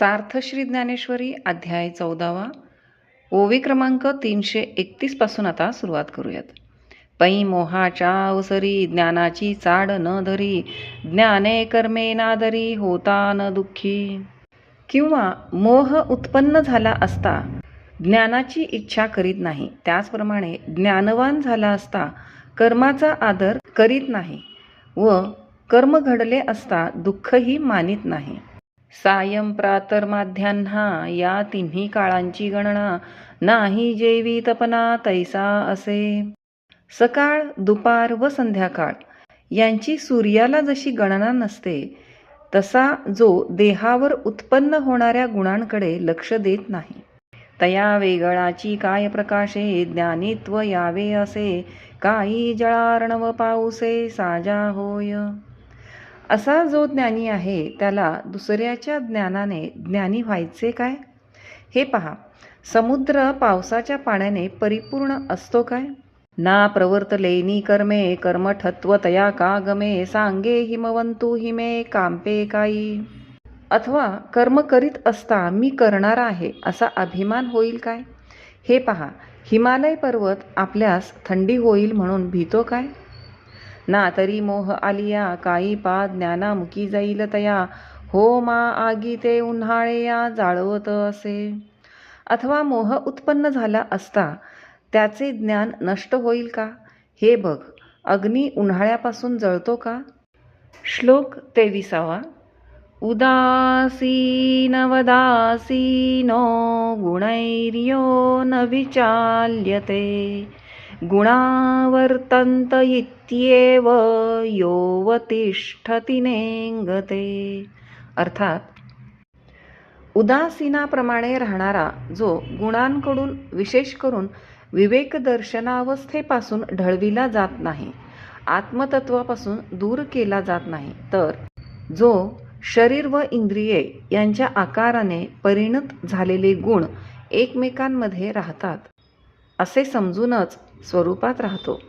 सार्थश्री ज्ञानेश्वरी अध्याय चौदावा. ओवी क्रमांक तीनशे एकतीसपासून आता सुरुवात करूयात. पै मोहाच्या अवसरी ज्ञानाची चाड न धरी ज्ञाने कर्मे नादरी होता न दुःखी. किंवा मोह उत्पन्न झाला असता ज्ञानाची इच्छा करीत नाही त्याचप्रमाणे ज्ञानवान झाला असता कर्माचा आदर करीत नाही व कर्म घडले असता दुःखही मानित नाही. सायं प्रातर माध्यान्हा या तिन्ही काळांची गणना नाही जेवी तपना तैसा असे. सकाळ दुपार व संध्याकाळ यांची सूर्याला जशी गणना नसते तसा जो देहावर उत्पन्न होणाऱ्या गुणांकडे लक्ष देत नाही. तया वेगळाची काय प्रकाशे ज्ञानित्व यावे असे काही जळार्णव पाऊसे साजा होय. असा जो ज्ञानी आहे त्याला दुसऱ्याच्या ज्ञानाने ज्ञानी व्हायचे काय? हे पहा. समुद्र पावसाच्या पाण्याने परिपूर्ण असतो काय? ना प्रवर्तलेनी कर्मे कर्मठत्व तया का गमे सांगे हिमवंतू हिमे कांपे काई. अथवा कर्म करीत असता मी करणार आहे असा अभिमान होईल काय? हे पहा. हिमालय पर्वत आपल्यास थंडी होईल म्हणून भीतो काय? ना तरी मोह आलिया काही पा ज्ञानामुखी जाईल तया. हो मा आगी ते उन्हाळे या जाळवत असे. अथवा मोह उत्पन्न झाला असता त्याचे ज्ञान नष्ट होईल का? हे बघ अग्नी उन्हाळ्यापासून जळतो का? श्लोक तेविसावा. उदासीनवदासीनो गुणैर्यो न विचाल्यते. गुणावर्तन्त इत्येव योवतिष्ठति नेंगते. अर्थात उदासीनाप्रमाणे राहणारा जो गुणांकडून विशेष करून विवेकदर्शनावस्थेपासून ढळविला जात नाही आत्मतत्वापासून दूर केला जात नाही तर जो शरीर व इंद्रिये यांच्या आकाराने परिणत झालेले गुण एकमेकांमध्ये राहतात असे समजूनच स्वरूपात राहतो.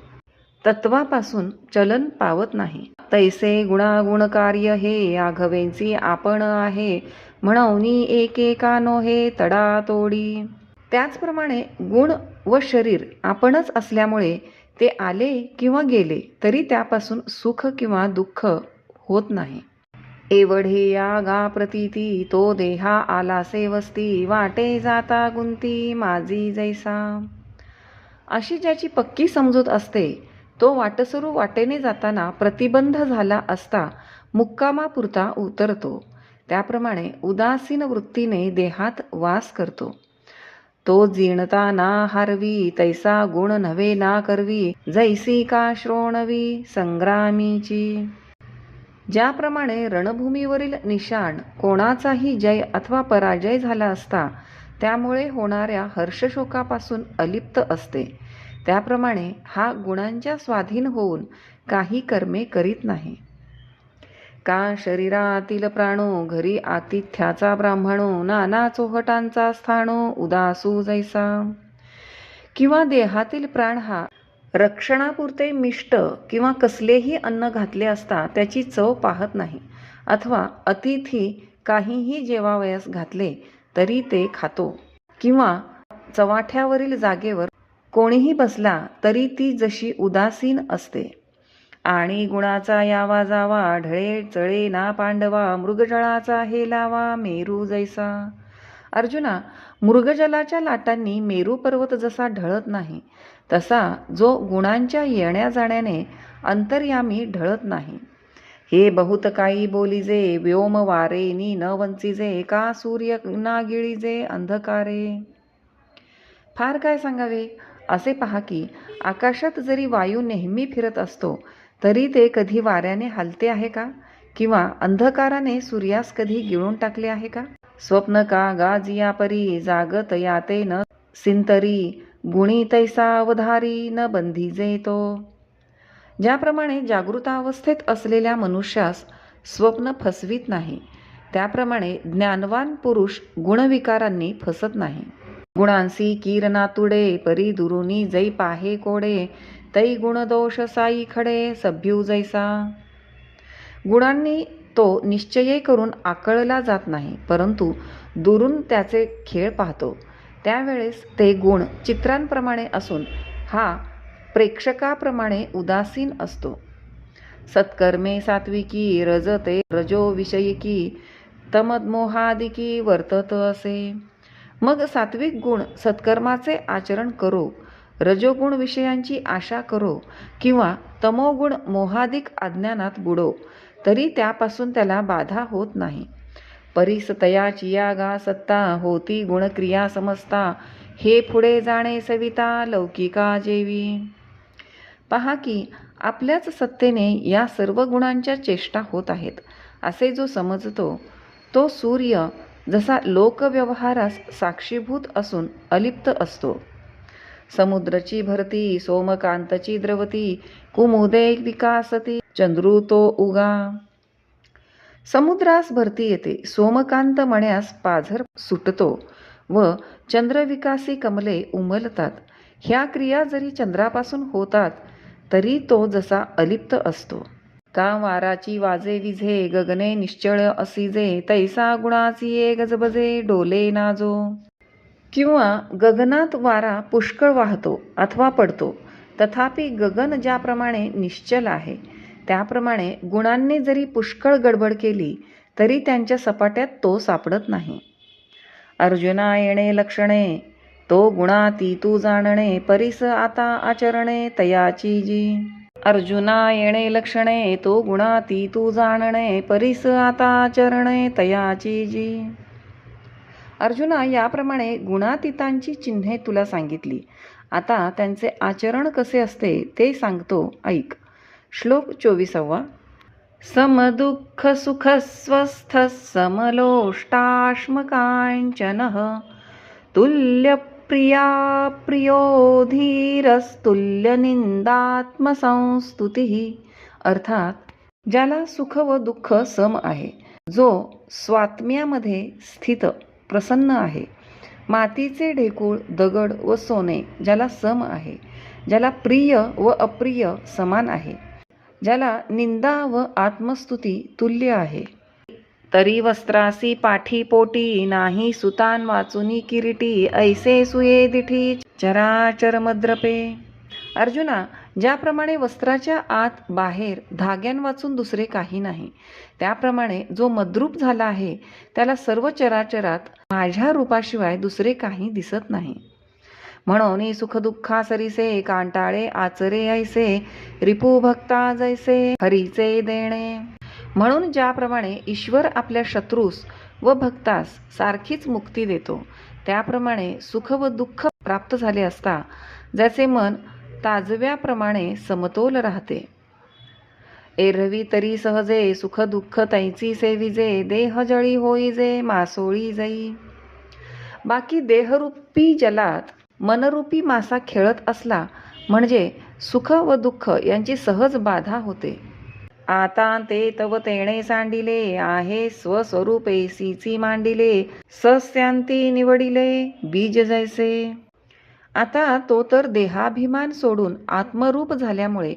तत्वापासून चलन पावत नाही. तैसे गुणागुण कार्य हे आघवेंची आपण आहे. म्हणवनी एकेका नोहे हे तडातोडी त्याचप्रमाणे गुण व शरीर आपणच असल्यामुळे ते आले किंवा गेले तरी त्यापासून सुख किंवा दुःख होत नाही. एवढे या गा प्रतीती तो देहा आलासे वस्ती वाटे जाता गुंती माझी जैसा. अशी ज्याची पक्की समजूत असते तो वाटसरू वाटेने जाताना प्रतिबंध झाला असता मुक्कामापुरता उतरतो. त्याप्रमाणे उदासीन वृत्तीने देहात वास करतो. तो जीणता ना हारवी तैसा गुण नव्हे ना करवी जैसी का श्रोणवी संग्रामीची. ज्याप्रमाणे रणभूमीवरील निशाण कोणाचाही जय अथवा पराजय झाला असता त्यामुळे होणाऱ्या हर्षशोकापासून अलिप्त असते. त्याप्रमाणे हा गुणांच्या स्वाधीन होऊन काही कर्मे करीत नाही. का शरीरातील प्राणो घरी आतिथ्याचा ब्राह्मणो नाना चोहटांचा स्थानो उदासू जैसा? किंवा देहातील प्राण हा रक्षणापुरते मिष्ट किंवा कसलेही अन्न घातले असता त्याची चव पाहत नाही. अथवा अतिथी काहीही जेवावयास घातले तरी ते खातो. किंवा चवाठ्यावरील जागेवर कोणीही बसला तरी ती जशी उदासीन असते. आणि गुणाचा यावा जावा ढळे चळे ना पांडवा मृगजळाचा हे लावा मेरू जैसा. अर्जुना मृगजलाच्या लाटांनी मेरू पर्वत जसा ढळत नाही तसा जो गुणांच्या येण्या जाण्याने अंतर्यामी ढळत नाही. हे बहुत काही बोलीजे व्योम वारे नी न वंचिजे का सूर्य ना गिळीजे अंधकारे. फार काय सांगावे? असे पहा की आकाशात जरी वायू नेहमी फिरत असतो तरी ते कधी वाऱ्याने हलते आहे का? किंवा अंधकाराने सूर्यास कधी गिळून टाकले आहे का? स्वप्न का गाजिया परी जागत याते न सिंतरी गुणी तैसा अवधारी न बंधीजे तो. ज्याप्रमाणे जागृतावस्थेत असलेल्या मनुष्यास स्वप्न फसवीत नाही त्याप्रमाणे ज्ञानवान पुरुष गुणविकारांनी फसत नाही. गुणांसी कीरनातुडे परी दुरुनी जै पाहे कोडे तै गुणदोष साई खडे सभ्यू जैसा. गुणांनी तो निश्चय करून आकळला जात नाही परंतु दुरून त्याचे खेळ पाहतो. त्यावेळेस ते गुण चित्रांप्रमाणे असून हा प्रेक्षकाप्रमाणे उदासीन असतो. सत्कर्मे सात्विकी रजते रजो विषयिकी तमदमोहादिकी वर्तत असे. मग सात्विक गुण सत्कर्माचे आचरण करो. रजोगुण विषयांची आशा करो किंवा तमोगुण मोहादिक अज्ञानात बुडो तरी त्यापासून त्याला बाधा होत नाही. परिसतया चियागा सत्ता होती गुणक्रिया समजता हे पुढे जाणे सविता लौकिका जेवी. पहा की आपल्याच सत्तेने या सर्व गुणांच्या चेष्टा होत आहेत. असे जो समजतो तो सूर्य जसा लोकव्यवहारास साक्षीभूत असून अलिप्त असतो. समुद्रची भरती सोमकांतची द्रवती कुमुदे विकासती चंद्रुतो उगा. समुद्रास भरती येते सोमकांत मण्यास पाझर सुटतो व चंद्रविकासी कमले उमलतात. ह्या क्रिया जरी चंद्रापासून होतात तरी तो जसा अलिप्त असतो. का वाराची वाजे विझे गगने निश्चळ असिजे तैसा गुणाची ये गजबजे डोले नाजो. किंवा गगनात वारा पुष्कळ वाहतो अथवा पडतो तथापि गगन ज्याप्रमाणे निश्चल आहे त्याप्रमाणे गुणांनी जरी पुष्कळ गडबड केली तरी त्यांच्या सपाट्यात तो सापडत नाही. अर्जुना येणे लक्षणे तो गुणाती तू जाणणे परिस आता आचरणे तयाची जी. अर्जुना येणे लक्षणे तो गुणाती तू जाणणे परिस आता आचरणे तयाची जी. अर्जुना याप्रमाणे गुणातीतांची चिन्हे तुला सांगितली. आता त्यांचे आचरण कसे असते ते सांगतो ऐक. श्लोक चोवीसावा. समदुःख सुख स्वस्थ समलोष्टाश्मकांचन तुल्य प्रिया प्रियो धीरस्तुल्यनिंदात्मसंस्तुती अर्थात ज्याला सुख व दुःख सम आहे जो स्वात्म्यामध्ये स्थित प्रसन्न आहे. मातीचे ढेकूळ दगड व सोने ज्याला सम आहे ज्याला प्रिय व अप्रिय समान आहे ज्याला निंदा व आत्मस्तुती तुल्य आहे. तरी वस्त्रासी पाठी पोटी नाही सुतान वाचुनी किरीटी ऐसे सुये दिठी चराचर मद्रपे अर्जुना ज्याप्रमाणे वस्त्राच्या आत बाहेर धाग्यान वाचून दुसरे काही नाही त्याप्रमाणे जो मद्रूप झाला आहे त्याला सर्व चराचरात माझ्या रूपाशिवाय दुसरे काही दिसत नाही. म्हणून सुखदुःखा सरीसे कांटाळे आचरे ऐसे रिपू भक्ता जैसे हरीचे देणे. म्हणून ज्याप्रमाणे ईश्वर आपल्या शत्रूस व भक्तास सारखीच मुक्ती देतो त्याप्रमाणे सुख व दुःख प्राप्त झाले असता ज्याचे मन ताजव्याप्रमाणे समतोल राहते. एरवी तरी सहजे सुख दुःख तैची सेविजे देह जळी होईजे मासोळी जाई. बाकी देहरूपी जलात मनरूपी मासा खेळत असला म्हणजे सुख व दुःख यांची सहज बाधा होते. आता ते तव तेणे सांडिले आहे स्वस्वरूपे सीची मांडिले सस्यांती निवडिले बीज जैसे. आता तो तर देहाभिमान सोडून आत्मरूप झाल्यामुळे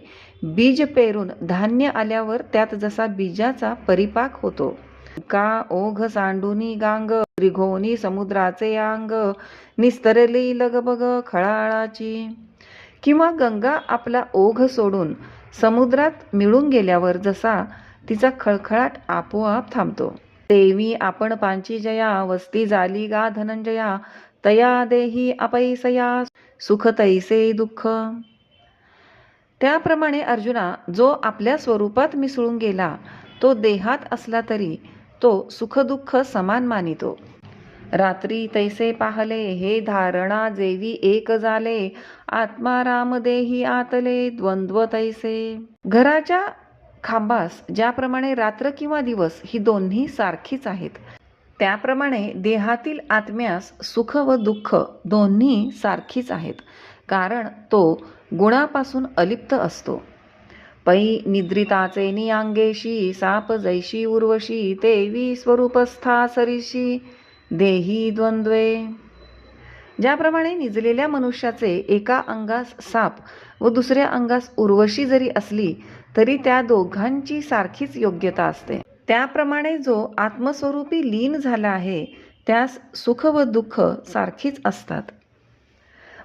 बीज पेरून धान्य आल्यावर त्यात जसा बीजाचा परिपाक होतो. का ओघ सांडुनी गांग त्रिघोनी समुद्राचे अंग निस्तरली लगबग खळाळाची. किंवा गंगा आपला ओघ सोडून समुद्रात मिळून गेल्यावर जसा तिचा खळखळाट आपोआप थांबतो. देवी आपण पांची जया वस्ती झाली गा धनंजया तया देही अपैसया सुख तैसे दुःख. त्याप्रमाणे अर्जुना जो आपल्या स्वरूपात मिसळून गेला तो देहात असला तरी तो सुखदुःख समान मानितो. रात्री तैसे पाहले हे धारणा जेवी एक झाले. आत्मा राम देही आतले द्वंद्व तैसे. घराच्या खांबास ज्याप्रमाणे रात्र किंवा दिवस ही दोन्ही सारखीच आहेत. त्याप्रमाणे देहातील आत्म्यास सुख व दुःख दोन्ही सारखीच आहेत. कारण तो गुणापासून अलिप्त असतो. पै निद्रिताचे नियांगेशी साप जैशी उर्वशी देवी स्वरूपस्था सरीशी. देही द्वंद्वे. ज्याप्रमाणे निजलेल्या मनुष्याचे एका अंगास साप व दुसऱ्या अंगास उर्वशी जरी असली तरी त्या दोघांची सारखीच योग्यता असते. त्याप्रमाणे जो आत्मस्वरूपी लीन झाला आहे त्यास सुख व दुःख सारखीच असतात.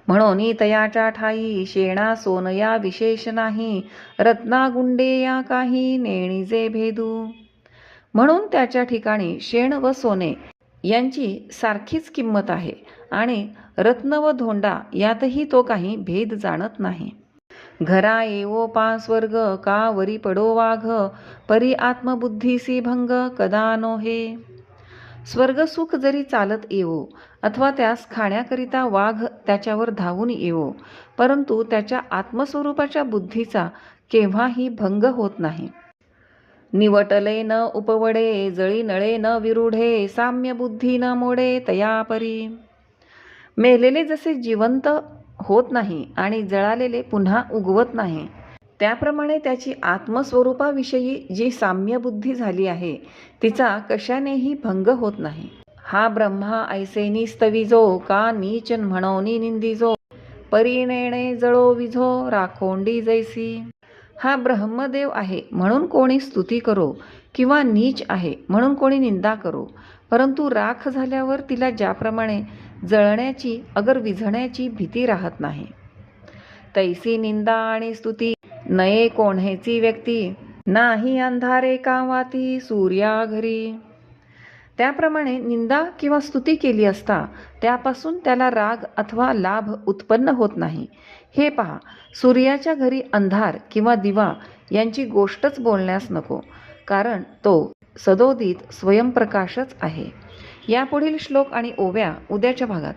म्हणून तयाच्या ठाई शेणा सोनया विशेष नाही रत्ना गुंडे या काही नेणीजे भेदू. म्हणून त्याच्या ठिकाणी शेण व सोने यांची सारखीच किंमत आहे आणि रत्न व धोंडा यातही तो काही भेद जाणत नाही. घरा येवो पा स्वर्ग का वरी पडो वाघ परी आत्मबुद्धीसी भंग कदा नो हे? स्वर्गसुख जरी चालत येवो अथवा त्यास खाण्याकरिता वाघ त्याच्यावर धावून येवो परंतु त्याच्या आत्मस्वरूपाच्या बुद्धीचा केव्हाही भंग होत नाही. निवटले न उपवडे जळी नळे न विरुढे साम्य बुद्धी न मोडे तयापरी. मेलेले जसे जिवंत होत नाही आणि जळालेले पुन्हा उगवत नाही त्याप्रमाणे त्याची आत्मस्वरूपाविषयी जी साम्यबुद्धी झाली आहे तिचा कशानेही भंग होत नाही. हा ब्रह्मा ऐसे निस्तविजो का नीचन म्हणोनी निंदिजो परिणेणे जळो विझो राखोंडी जैसी. हा ब्रह्मदेव आहे. म्हणून कोणी स्तुती करो किंवा नीच आहे म्हणून कोणी निंदा करो. परंतु राख झाल्यावर तिला ज्याप्रमाणे जळण्याची अगर विझण्याची भीती राहत नाही. तैसी निंदा आणि स्तुती नये कोण्हेची व्यक्ती. नाही अंधारे कावाती सूर्या घरी. त्याप्रमाणे निंदा किंवा स्तुती केली असता त्यापासून त्याला राग अथवा लाभ उत्पन्न होत नाही. हे पहा सूर्याच्या घरी अंधार किंवा दिवा यांची गोष्टच बोलण्यास नको कारण तो सदोदित स्वयंप्रकाशच आहे. यापुढील श्लोक आणि ओव्या उद्याच्या भागात.